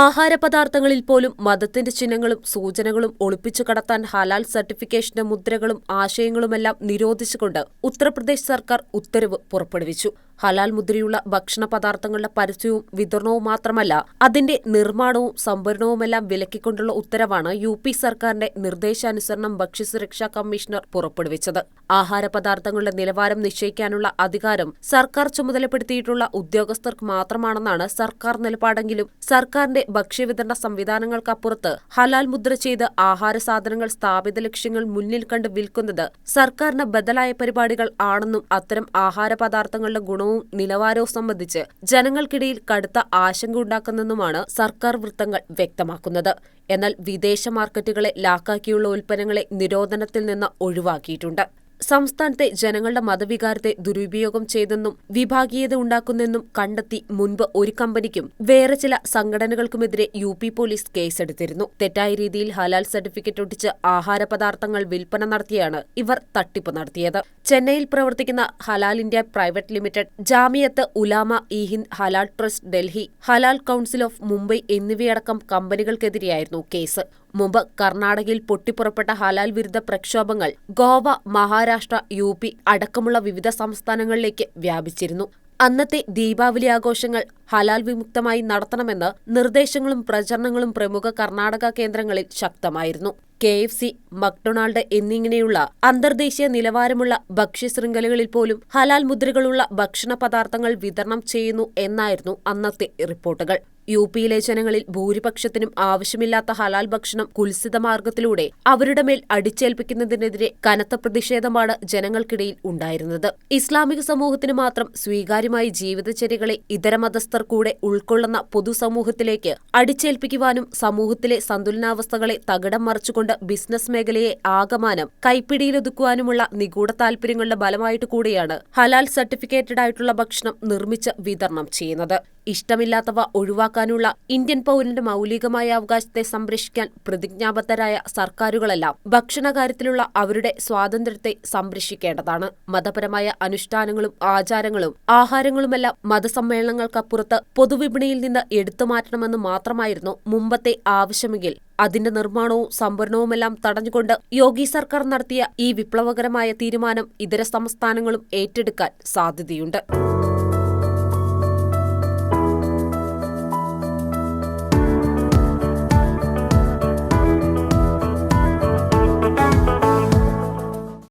ആഹാരപദാർത്ഥങ്ങളിൽ പോലും മതത്തിന്റെ ചിഹ്നങ്ങളും സൂചനകളും ഒളിപ്പിച്ചു കടത്താൻ ഹലാൽ സർട്ടിഫിക്കേഷന്റെ മുദ്രകളും ആശയങ്ങളുമെല്ലാം നിരോധിച്ചുകൊണ്ട് ഉത്തർപ്രദേശ് സർക്കാർ ഉത്തരവ് പുറപ്പെടുവിച്ചു. ഹലാൽ മുദ്രയുള്ള ഭക്ഷണ പദാർത്ഥങ്ങളുടെ പരസ്യവും വിതരണവും മാത്രമല്ല അതിന്റെ നിർമ്മാണവും സംഭരണവുമെല്ലാം വിലക്കിക്കൊണ്ടുള്ള ഉത്തരവാണ് യു പി സർക്കാരിന്റെ നിർദ്ദേശാനുസരണം ഭക്ഷ്യസുരക്ഷാ കമ്മീഷണർ പുറപ്പെടുവിച്ചത്. ആഹാര പദാർത്ഥങ്ങളുടെ നിലവാരം നിശ്ചയിക്കാനുള്ള അധികാരം സർക്കാർ ചുമതലപ്പെടുത്തിയിട്ടുള്ള ഉദ്യോഗസ്ഥർക്ക് മാത്രമാണെന്നാണ് സർക്കാർ നിലപാടെങ്കിലും സർക്കാരിന്റെ ഭക്ഷ്യവിതരണ സംവിധാനങ്ങൾക്കപ്പുറത്ത് ഹലാൽ മുദ്ര ചെയ്ത് ആഹാര സാധനങ്ങൾ സ്ഥാപിത ലക്ഷ്യങ്ങൾ മുന്നിൽ കണ്ട് വിൽക്കുന്നത് സർക്കാരിന് ബദലായ പരിപാടികൾ ആണെന്നും അത്തരം ആഹാര പദാർത്ഥങ്ങളുടെ ഗുണവും നിലവാരവും സംബന്ധിച്ച് ജനങ്ങൾക്കിടയിൽ കടുത്ത ആശങ്ക ഉണ്ടാക്കുന്നെന്നുമാണ് സർക്കാർ വൃത്തങ്ങൾ വ്യക്തമാക്കുന്നത്. എന്നാൽ വിദേശ മാർക്കറ്റുകളെ ലാക്കാക്കിയുള്ള ഉൽപ്പന്നങ്ങളെ നിരോധനത്തിൽ നിന്ന് ഒഴിവാക്കിയിട്ടുണ്ട്. സംസ്ഥാനത്തെ ജനങ്ങളുടെ മതവികാരത്തെ ദുരുപയോഗം ചെയ്തെന്നും വിഭാഗീയത ഉണ്ടാക്കുന്നെന്നും കണ്ടെത്തി മുൻപ് ഒരു കമ്പനിക്കും വേറെ ചില സംഘടനകൾക്കുമെതിരെ യു പി പോലീസ് കേസെടുത്തിരുന്നു. തെറ്റായ രീതിയിൽ ഹലാൽ സർട്ടിഫിക്കറ്റ് ഒട്ടിച്ച് ആഹാര പദാർത്ഥങ്ങൾ വിൽപ്പന നടത്തിയാണ് ഇവർ തട്ടിപ്പ് നടത്തിയത്. ചെന്നൈയിൽ പ്രവർത്തിക്കുന്ന Halal India private limited Jamiat Ulama e Hind Halal trust Delhi Halaal council of Mumbai എന്നിവയടക്കം കമ്പനികൾക്കെതിരെയായിരുന്നു കേസ്. മുമ്പ് കർണാടകയിൽ പൊട്ടിപ്പുറപ്പെട്ട ഹലാൽ വിരുദ്ധ പ്രക്ഷോഭങ്ങൾ ഗോവ മഹാരാഷ്ട്ര യു പി അടക്കമുള്ള വിവിധ സംസ്ഥാനങ്ങളിലേക്ക് വ്യാപിച്ചിരുന്നു. അന്നത്തെ ദീപാവലി ആഘോഷങ്ങൾ ഹലാൽ വിമുക്തമായി നടത്തണമെന്ന് നിർദ്ദേശങ്ങളും പ്രചരണങ്ങളും പ്രമുഖ കർണാടക കേന്ദ്രങ്ങളിൽ ശക്തമായിരുന്നു. കെ എഫ് സി മക്ഡൊണാൾഡ് എന്നിങ്ങനെയുള്ള അന്തർദേശീയ നിലവാരമുള്ള ഭക്ഷ്യശൃംഖലകളിൽ പോലും ഹലാൽ മുദ്രകളുള്ള ഭക്ഷണ പദാർത്ഥങ്ങൾ വിതരണം ചെയ്യുന്നു എന്നായിരുന്നു അന്നത്തെ റിപ്പോർട്ടുകൾ. യു പിയിലെ ജനങ്ങളിൽ ഭൂരിപക്ഷത്തിനും ആവശ്യമില്ലാത്ത ഹലാൽ ഭക്ഷണം കുൽസിത മാർഗത്തിലൂടെ അവരുടെ മേൽ അടിച്ചേൽപ്പിക്കുന്നതിനെതിരെ കനത്ത പ്രതിഷേധമാണ് ജനങ്ങൾക്കിടയിൽ ഉണ്ടായിരുന്നത്. ഇസ്ലാമിക സമൂഹത്തിന് മാത്രം സ്വീകാര്യമായ ജീവിതചര്യകളെ ഇതര മതസ്ഥർ കൂടെ ഉൾക്കൊള്ളുന്ന പൊതുസമൂഹത്തിലേക്ക് അടിച്ചേൽപ്പിക്കുവാനും സമൂഹത്തിലെ സന്തുലനാവസ്ഥകളെ തകിടം മറിച്ചുകൊണ്ട് ബിസിനസ് മേഖലയെ ആകമാനം കൈപ്പിടിയിലൊതുക്കുവാനുമുള്ള നിഗൂഢ താൽപര്യങ്ങളുടെ ബലമായിട്ട് കൂടിയാണ് ഹലാൽ സർട്ടിഫിക്കറ്റഡ് ആയിട്ടുള്ള ഭക്ഷണം നിർമ്മിച്ച് വിതരണം ചെയ്യുന്നത്. ഇഷ്ടമില്ലാത്തവ ഒഴിവാക്കാനുള്ള ഇന്ത്യൻ പൗരന്റെ മൗലികമായ അവകാശത്തെ സംരക്ഷിക്കാൻ പ്രതിജ്ഞാബദ്ധരായ സർക്കാരുകളെല്ലാം ഭക്ഷണകാര്യത്തിലുള്ള അവരുടെ സ്വാതന്ത്ര്യത്തെ സംരക്ഷിക്കേണ്ടതാണ്. മതപരമായ അനുഷ്ഠാനങ്ങളും ആചാരങ്ങളും ആഹാരങ്ങളുമെല്ലാം മതസമ്മേളനങ്ങൾക്കപ്പുറത്ത് പൊതുവിപണിയിൽ നിന്ന് എടുത്തു മാറ്റണമെന്ന് മാത്രമായിരുന്നു മുമ്പത്തെ ആവശ്യമെങ്കിൽ. അതിന്റെ നിർമ്മാണവും സംഭരണവുമെല്ലാം തടഞ്ഞുകൊണ്ട് യോഗി സർക്കാർ നടത്തിയ ഈ വിപ്ലവകരമായ തീരുമാനം ഇതര സംസ്ഥാനങ്ങളും ഏറ്റെടുക്കാൻ സാധ്യതയുണ്ട്.